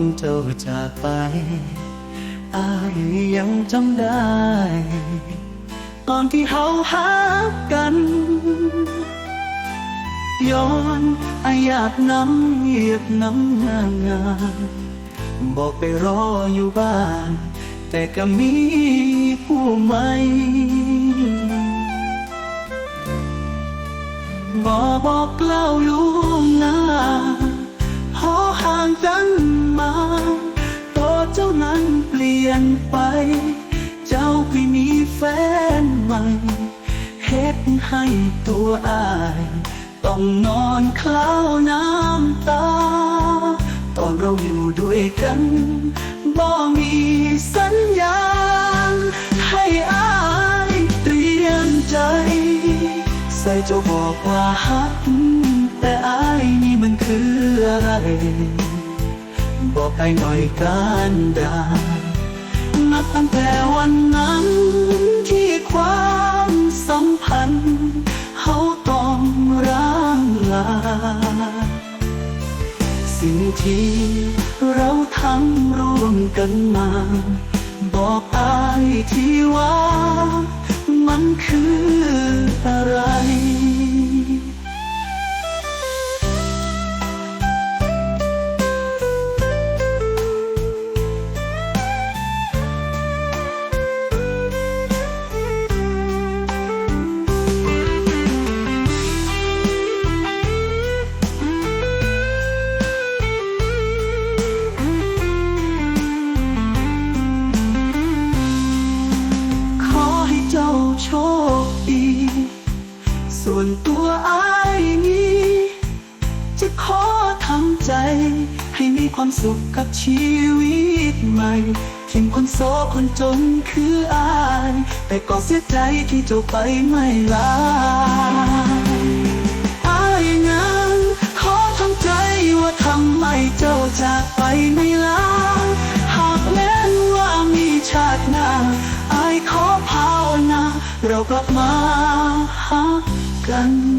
นเจ้าจากไปอายยังจำได้ ตอนที่เฮาหักกัน ย้อนอายากน้ำเหยียบน้ำงานงานบอกไปรออยู่บ้าน แต่ก็มีผู้ใหม่บอกบอกเล่าล่ ลี่ยนไป เจ้าไปมีแฟนใหม่เฮ็ดให้ตัวอาย ต้องนอนคลาวน้ำตา ตอนเราอยู่ด้วยกันบ่มีสัญญาณ ให้อายเตรียมใจ ใส่เจ้าบอกว่าฮัก แต่อายนี่มันคืออะไรบอกให้หน่อยกันดานับ ตั้งแต่วันนั้นที่ความสัมพันธ์เขาต้องร้างลา สิ่งที่เราทำร่วมกันมา บอกอายที่ว่า มันคืออะไร วนตัวอายนี้ จะขอทำใจ ให้มีความสุขกับชีวิตใหม่ถึงคนโสคนจนคืออาย แต่ก็เสียใจที่เจ้าไปไม่ลาอายนั้นขอทำใจว่าทำไมเจ้าจากไปไม่ลาหากแม้นว่ามีชาติหน้าอายขอภาวนาเรากลับมาหา กัน